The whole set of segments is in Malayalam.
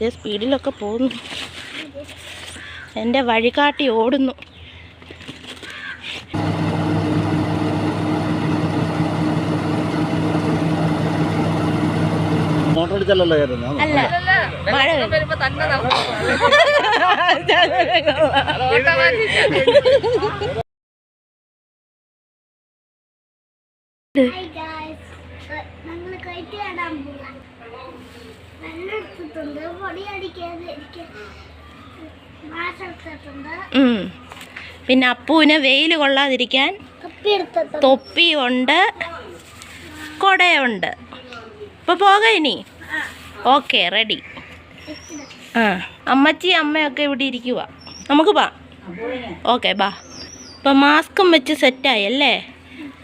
ഇത് സ്പീഡിലൊക്കെ പോകുന്നു. എന്റെ വഴികാട്ടി ഓടുന്നു. അല്ല മഴ വരുമ്പോ പോവാം വെള്ളം എടുത്തിട്ടുണ്ട്. പൊടി അടിക്കാതെ. പിന്നെ അപ്പൂവിന് വെയിൽ കൊള്ളാതിരിക്കാൻ തൊപ്പിയുണ്ട് കൊടയുണ്ട്. ഇപ്പൊ പോകാം ഇനി? Okay ready. ആ അമ്മച്ചി അമ്മയൊക്കെ ഇവിടെ ഇരിക്കുക നമുക്ക് ബാ ഓക്കെ ബാ. ഇപ്പം മാസ്കും വെച്ച് സെറ്റായി അല്ലേ?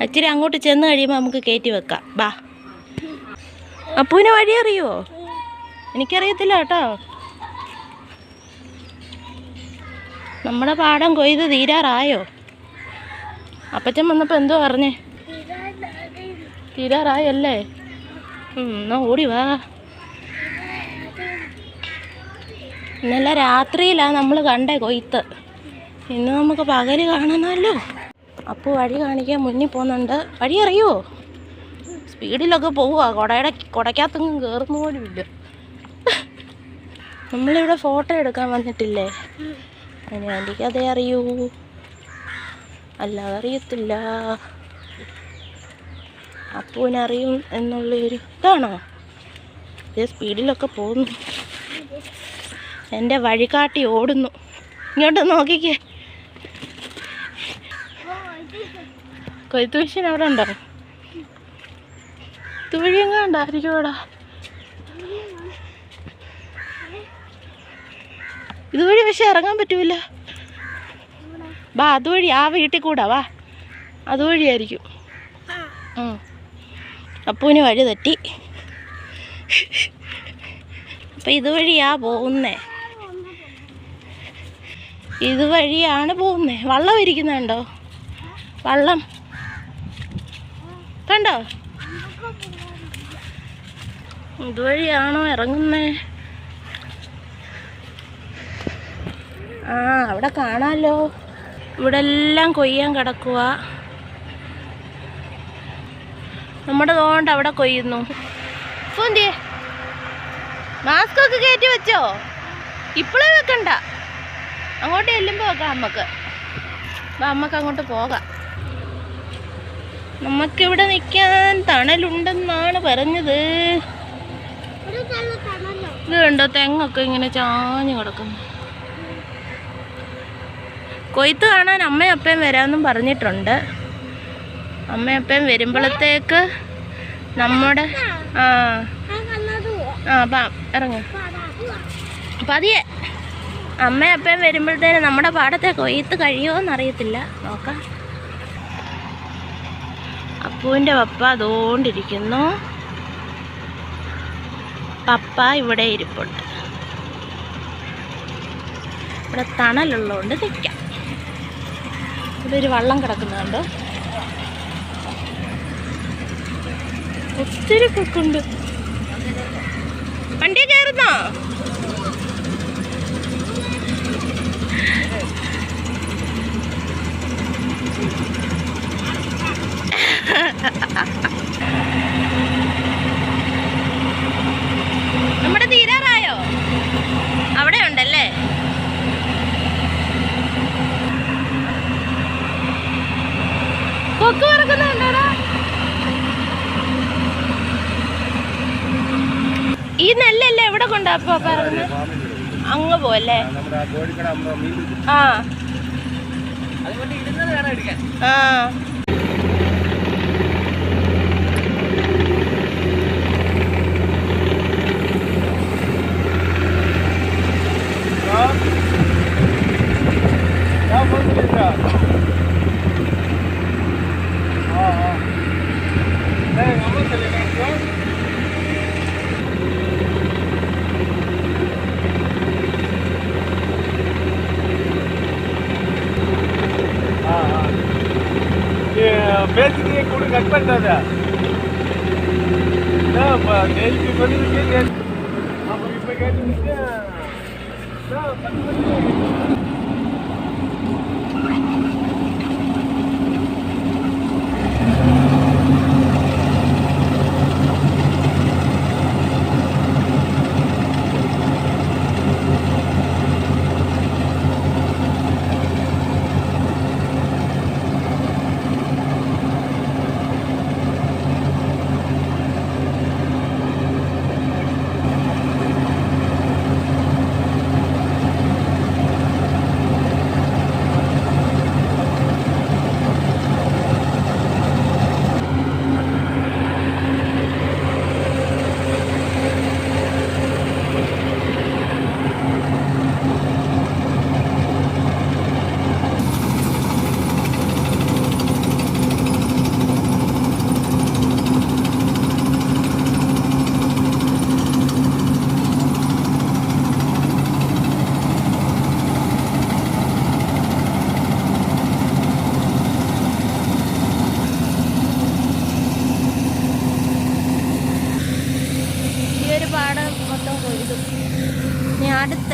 അച്ചിരി അങ്ങോട്ട് ചെന്ന് കഴിയുമ്പോൾ നമുക്ക് കയറ്റി വെക്കാം. ബാ. അപ്പൂവിന് വഴി അറിയുമോ എനിക്കറിയത്തില്ല കേട്ടോ. നമ്മുടെ പാടം കൊയ്ത് തീരാറായോ? അപ്പച്ചൻ വന്നപ്പോൾ എന്തോ പറഞ്ഞേ? തീരാറായല്ലേ? എന്നാ ഓടി വാ. ഇന്നലെ രാത്രിയിലാണ് നമ്മൾ കണ്ടേ കൊയ്ത്ത്. ഇന്ന് നമുക്ക് പകൽ കാണണമല്ലോ അപ്പോൾ വഴി കാണിക്കാൻ മുന്നിൽ പോകുന്നുണ്ട് വഴി അറിയുമോ സ്പീഡിലൊക്കെ പോവുക. കുടയുടെ കുടയ്ക്കകത്തൊന്നും കയറുന്ന പോലും ഇല്ല. നമ്മളിവിടെ ഫോട്ടോ എടുക്കാൻ വന്നിട്ടില്ലേ? അങ്ങനെ ആന്റിക്ക് അതേ അറിയൂ. അല്ലാതെ അറിയത്തില്ല. അപ്പൂനറിയും എന്നുള്ളൊരു ഇതാണോ? ഇതേ സ്പീഡിലൊക്കെ പോകുന്നു. എന്റെ വഴികാട്ടി ഓടുന്നു. ഇങ്ങോട്ട് നോക്കിക്കേ. കൊയ്ത്ത് മെഷീൻ അവിടെ ഉണ്ടോ? ഇവിടെ ഇതുവഴി പക്ഷെ ഇറങ്ങാൻ പറ്റൂല. വാ അതുവഴി ആ വീട്ടിൽ കൂടാ വാ. അതുവഴിയായിരിക്കും. അപ്പൂന് വഴി തെറ്റി. അപ്പം ഇതുവഴിയാ പോകുന്നേ. ഇതുവഴിയാണ് പോകുന്നേ. വള്ളം ഇരിക്കുന്നുണ്ടോ? വള്ളം. കണ്ടോ? ഇതുവഴിയാണോ ഇറങ്ങുന്നേ? ആ അവിടെ കാണാമല്ലോ ഇവിടെ എല്ലാം കൊയ്യാൻ കിടക്കുക നമ്മുടെ തോണ്ട് അവിടെ കൊയ്യുന്നു. പൂന്തിയെ മാസ്ക് ഒക്കെ കയറ്റി വെച്ചോ? ഇപ്പോഴേ വെക്കണ്ട. അങ്ങോട്ട് ചെല്ലുമ്പോൾ വെക്കാം അമ്മയ്ക്ക്. വാ അമ്മയ്ക്ക് അങ്ങോട്ട് പോകാം. നമുക്കിവിടെ നിൽക്കാൻ തണലുണ്ടെന്നാണ് പറഞ്ഞത്. ഒരു നല്ല തണലോ ഇത് കണ്ടോ തെങ്ങൊക്കെ ഇങ്ങനെ ചാഞ്ഞു കിടക്കുന്നു. കൊയ്ത്ത് കാണാൻ അമ്മയും അപ്പയും വരാമെന്നും പറഞ്ഞിട്ടുണ്ട്. അമ്മയും അപ്പയും വരുമ്പോഴത്തേക്ക് നമ്മുടെ ആ. ആ പാ ഇറങ്ങ. പതിയെ. അമ്മയും അപ്പയും വരുമ്പോഴത്തേന് നമ്മുടെ പാടത്തെ കൊയ്ത്ത് കഴിയുമോ അറിയത്തില്ല. നോക്കാം. അപ്പൂവിന്റെ പപ്പ അതുകൊണ്ടിരിക്കുന്നു. പപ്പ ഇവിടെ ഇരിപ്പുണ്ട്. ഇവിടെ തണലുള്ളതുകൊണ്ട് നിൽക്കാം. ഇവിടെ ഒരു വള്ളം കിടക്കുന്നുണ്ട്. ഒത്തിരി കൊക്കുണ്ട് വണ്ടി കയറുന്നോ? നമ്മുടെ തീരാറായോ അവിടെ ഉണ്ടല്ലേ കൊക്ക് പറക്കുന്നുണ്ടോടാ ഈ കൊണ്ടാ അപ്പൊ അങ്ങ് പോവല്ലേ? നമ്മുടെ ആ ആ. பேசிக்கிட்டே கூட கட் பண்ணுறத கேள்வி பண்ணிருக்கே கேட்டு. அப்புறம் இப்போ கேட்டுக்கிட்டு பத்து மணி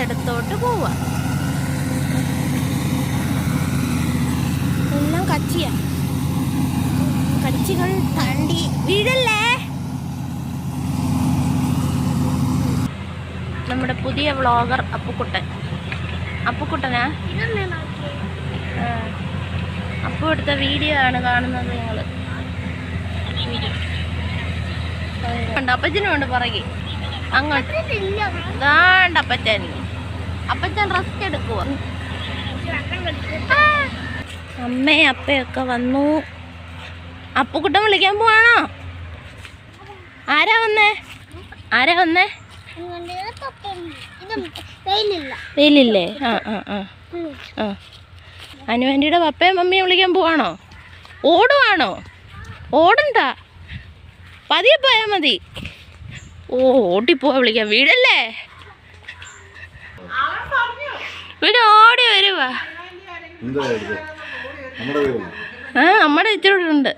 ഇനി പോവുക പോവാ. എല്ലാം കച്ചിയ. കച്ചികൾ തണ്ടി വീഴല്ലേ? നമ്മുടെ പുതിയ വ്ളോഗർ അപ്പുക്കുട്ടൻ. അപ്പുക്കുട്ടനാ. അപ്പു എടുത്ത വീഡിയോ ആണ് കാണുന്നത് നിങ്ങൾ അപ്പച്ചനും ഉണ്ട് പുറകെ. അങ്ങോട്ട്. ഇതില്ല അപ്പച്ചൻ. അപ്പച്ചൻ റെസ്റ്റ് എടുക്കുക അമ്മയും അപ്പയൊക്കെ വന്നു. അപ്പുക്കുട്ടൻ വിളിക്കാൻ പോവാണോ? ആരാ വന്നേ? ആരാ വന്നേ? വെയിലില്ല. ആ ആ ആ. ആ. അനുവാന്റിയുടെ പപ്പയും മമ്മിയും വിളിക്കാൻ പോവാണോ? ഓടുവാണോ? ഓടണ്ട. പതിയെ പോയാൽ മതി. ഓ ഓട്ടിപ്പോവാ വിളിക്കാൻ. വീടല്ലേ? വീട് ഓടി വരുവാ. ആ നമ്മുടെ ഇച്ചിരി ഉണ്ട്.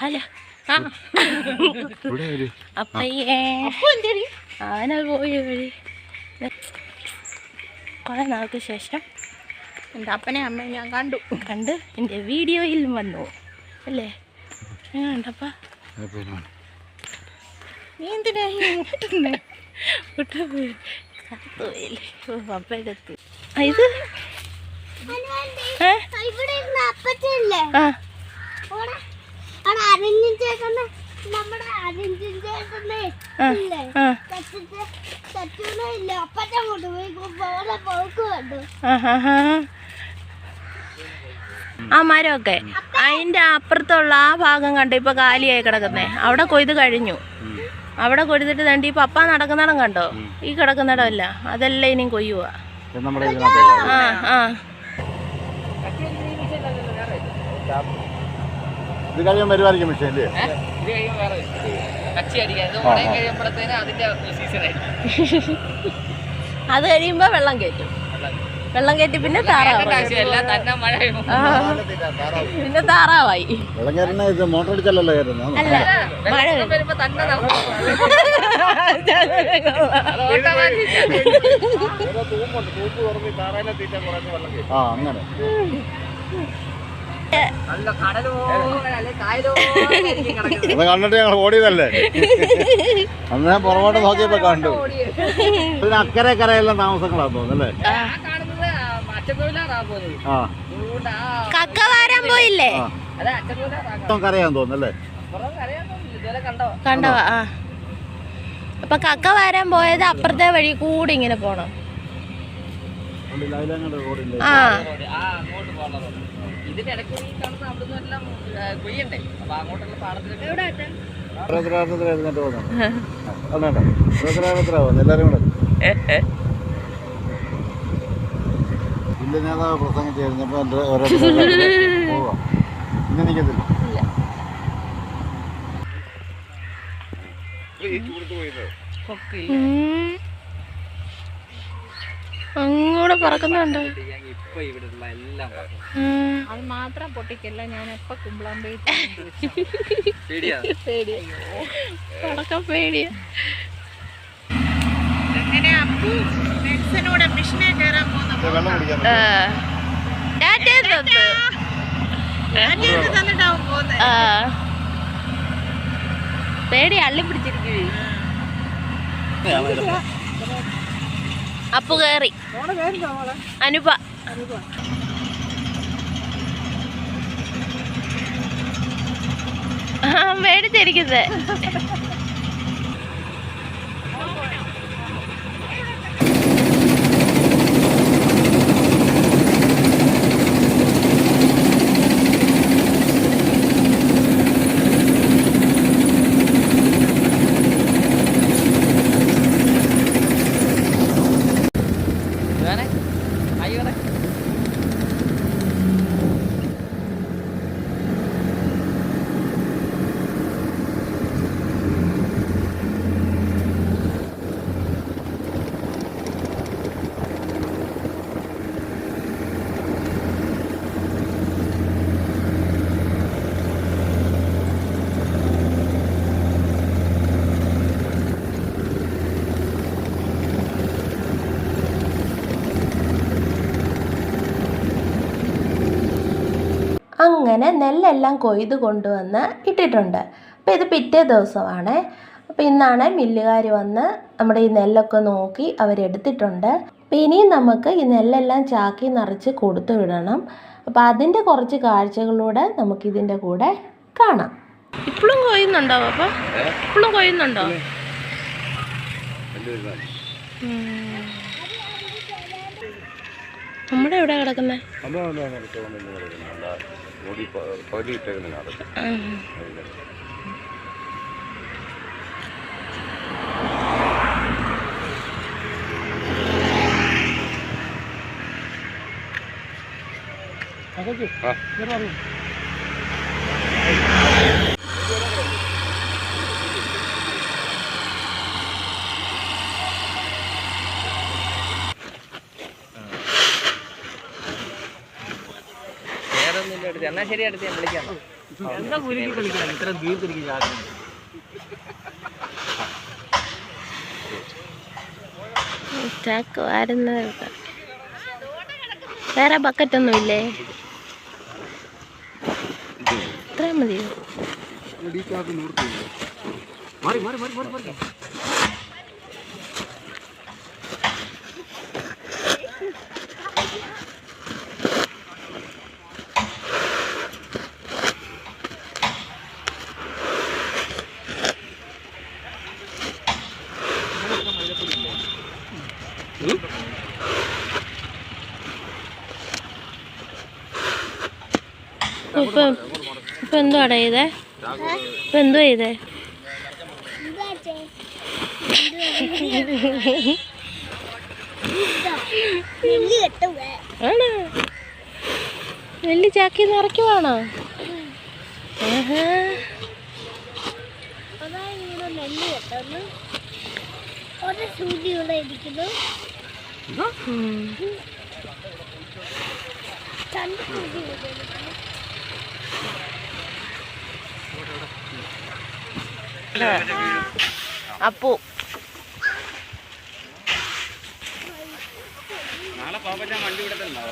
ഹലോ. ഇവിടെ അപ്പയ്യേ. ആന പോയി വഴി കുറെ നാൾക്ക് ശേഷം എന്റെ അപ്പനെ അമ്മയെ ഞാൻ കണ്ടു. കണ്ട് എന്റെ വീഡിയോയിലും വന്നു. അല്ലേ? ഞാൻ കണ്ടപ്പ നീ എന്തിനാ കത്തുപോയില്ലേ ആ ഇത്? ആ. മരമൊക്കെ. അതിന്റെ അപ്പുറത്തുള്ള ആ ഭാഗം കണ്ടു? ഇപ്പൊ കാലിയായി കിടക്കുന്നേ. അവിടെ കൊയ്ത് കഴിഞ്ഞു. അവിടെ കൊടുത്തിട്ട് തണ്ടി ഈ പപ്പ നടക്കുന്നിടം കണ്ടോ? ഈ കിടക്കുന്നിടം അല്ല അതെല്ലാം ഇനിയും കൊയ്യുക ആ ആ. ഇത് വരുമായിരിക്കും മിഷൻ അല്ലേ? കഴിയുമ്പോൾ അത് കഴിയുമ്പോ വെള്ളം കയറ്റും. വെള്ളം കയറ്റി പിന്നെ താറാവായി പിന്നെ താറാവായി. വെള്ളം കയറുന്ന മോട്ടർ അടിച്ചല്ലോ അല്ല മഴ ആ. അങ്ങനെ. അത് കണ്ടിട്ട് ഞങ്ങൾ ഓടിയതല്ലേ? അന്ന് പുറകോട്ട് നോക്കിയപ്പോ കണ്ടു. അക്കരെ കരയെല്ലാം താമസങ്ങളാ തോന്നുന്നല്ലേ? കക്ക വാരാൻ പോയില്ലേ? കരയാൻ തോന്നല്ലേ അച്ചക്കോയിലാറാ ഇപ്പം കരയാന്ന് തോന്നുന്നല്ലേ? അപ്പുറം അറിയാമോ ഇതുവരെ കണ്ടോ? കണ്ടോ? ആ. അപ്പൊ കക്ക വാരാൻ പോയത് അപ്പുറത്തെ വഴി കൂടി ഇങ്ങനെ പോണം. ആ. റോഡ്. ആ അങ്ങോട്ട് പോകുന്ന റോഡ് ഇതിന്റെ ഇടയ്ക്ക് ഈ കാണുന്ന അവിടുന്ന് എല്ലാം കൊയ്യണ്ടേ അപ്പൊ അങ്ങോട്ടുള്ള പാടത്തിലേക്ക് ഓരോരുത്തരോരുത്തർ എഴുന്നേറ്റ് പോകുന്നുണ്ട് അതുകൊണ്ട് ഓരോരുത്തരോരുത്തരാ എല്ലാവരും കൂടെ ജില്ല നേതാവ് പ്രസംഗിച്ച് കഴിഞ്ഞപ്പോൾ എന്റെ പോവാം. ഇന്ന് ഉം. അങ്ങോട്ട് പറക്കുന്നുണ്ട് അത് മാത്രം പൊട്ടിക്കല്ല ഞാൻ എപ്പോ കുമ്പളാമ്പി പേടിയാ? പേടിയാ. പടക്കം പേടിയാ. അങ്ങനെ അപ്പു മിഷനെ കയറാൻ പോകുന്ന പേടി അള്ളി പിടിച്ചിരിക്കുവേ. അപ്പു കയറി. അനുപ. ആ പേടിച്ചിരിക്കുന്നത് അങ്ങനെ നെല്ലെല്ലാം കൊയ്ത് കൊണ്ടുവന്ന് ഇട്ടിട്ടുണ്ട്. അപ്പോൾ ഇത് പിറ്റേ ദിവസമാണ്. അപ്പോൾ ഇന്നാണ് മില്ലുകാർ വന്ന് നമ്മുടെ ഈ നെല്ലൊക്കെ നോക്കി അവരെടുത്തിട്ടുണ്ട്. അപ്പോൾ ഇനിയും നമുക്ക് ഈ നെല്ലെല്ലാം ചാക്കി നിറച്ച് കൊടുത്തു വിടണം. അപ്പോൾ അതിന്റെ കുറച്ച് കാഴ്ചകളൂടെ നമുക്കിതിന്റെ കൂടെ കാണാം. ഇപ്പോഴും കൊയ്യുന്നുണ്ടോ അപ്പോൾ ഇപ്പോഴും കൊയ്യുന്നുണ്ടോ? നമ്മുടെ എവിടെ കിടക്കുന്നത്. ഓടി പകുതി ഇട്ടേക്കുന്നതിനാണ് വേറെ ഒന്നും ഇല്ല എടുത്ത് എന്നാ ശരി അടുത്ത് ഞാൻ വിളിക്കാം. എന്താ കുരുക്കി കളിക്കണം ഇത്ര ദീർഘിരിക്കും ചാടുന്നു ചാക്ക് വാരുന്നത്. വേറെ ബക്കറ്റൊന്നും ഇല്ലേ? ഇത്രയും മതിയോ? മാറി മാറി മാറി മാറി. ഇപ്പം ഇപ്പം എന്തുവാടാ ചെയ്തേ? ഇപ്പം എന്തുവാ ചെയ്തേ? എന്താ ചേ നെല്ല് കെട്ടുവേ ആണോ വലിയ ചാക്കി നിറയ്ക്കുവാണോ ആഹാ ഇരിക്കുന്നു ഉം. രണ്ട് സൂചി ഇവിടെ ഇരിക്കുന്നു അപ്പു. നാളെ പോകാൻ വണ്ടി ഇവിടെ തന്നെ